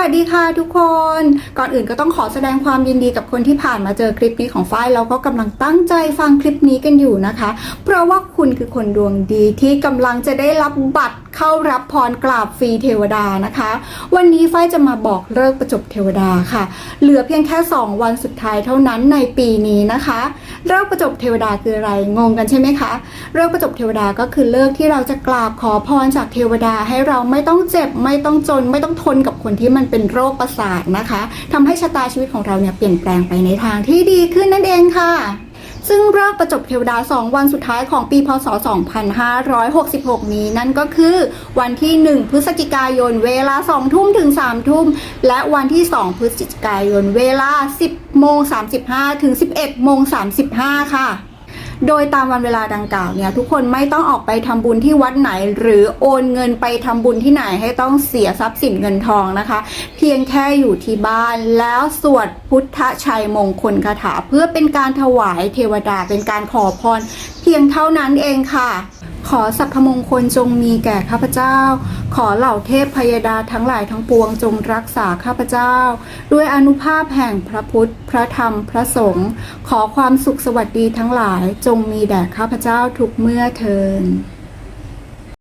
วัสดีค่ะทุกคน ก่อนอื่นก็ต้องขอแสดงความยินดีกับคนที่ผ่านมาเจอคลิปนี้ของฝ้ายแล้วก็กำลังตั้งใจฟังคลิปนี้กันอยู่นะคะ เพราะว่าคุณคือคนดวงดีที่กำลังจะได้รับบัตรเข้ารับพรกราบฟรีเทวดานะคะ วันนี้ฝ้ายจะมาบอกเลิกประจบเทวดาค่ะ เหลือเพียงแค่ 2 วันสุดท้ายเท่านั้นในปีนี้นะคะเลิกประจบเทวดาคืออะไรงงกันใช่ไหมคะเลิกประจบเทวดาก็คือเลิกที่เราจะกราบขอพรจากเทวดาให้เราไม่ต้องเจ็บไม่ต้องจนไม่ต้องทนกับคนที่มันเป็นโรคประสาทนะคะทำให้ชะตาชีวิตของเราเนี่ยเปลี่ยนแปลงไปในทางที่ดีขึ้นนั่นเองค่ะซึ่งเลิกประจบเทวดา 2 วันสุดท้ายของปีพศ 2566 นี้นั่นก็คือ วันที่ 1 พฤศจิกายนเวลา 2 ทุ่มถึง 3 ทุ่ม และวันที่ 2 พฤศจิกายนเวลา 10 โมง 35 ถึง 11 โมง 35 ค่ะ โดยตามวันเวลาดังกล่าวเนี่ยทุกคนไม่ต้องออกไปทำบุญที่วัดไหน หรือโอนเงินไปทำบุญที่ไหนให้ต้องเสียทรัพย์สินเงินทองนะคะ เพียงแค่อยู่ที่บ้านแล้วสวดพุทธชัยมงคลคาถา เพื่อเป็นการถวายเทวดาเป็นการขอพร เพียงเท่านั้นเองค่ะ ขอสัพพมงคลจงมีแก่ข้าพเจ้า ขอเหล่าเทพพยดาทั้งหลายทั้งปวงจงรักษาข้าพเจ้า ด้วยอนุภาพแห่งพระพุทธ พระธรรม พระสงฆ์ ขอความสุขสวัสดีทั้งหลายจงมีแด่ข้าพเจ้าทุกเมื่อเทิน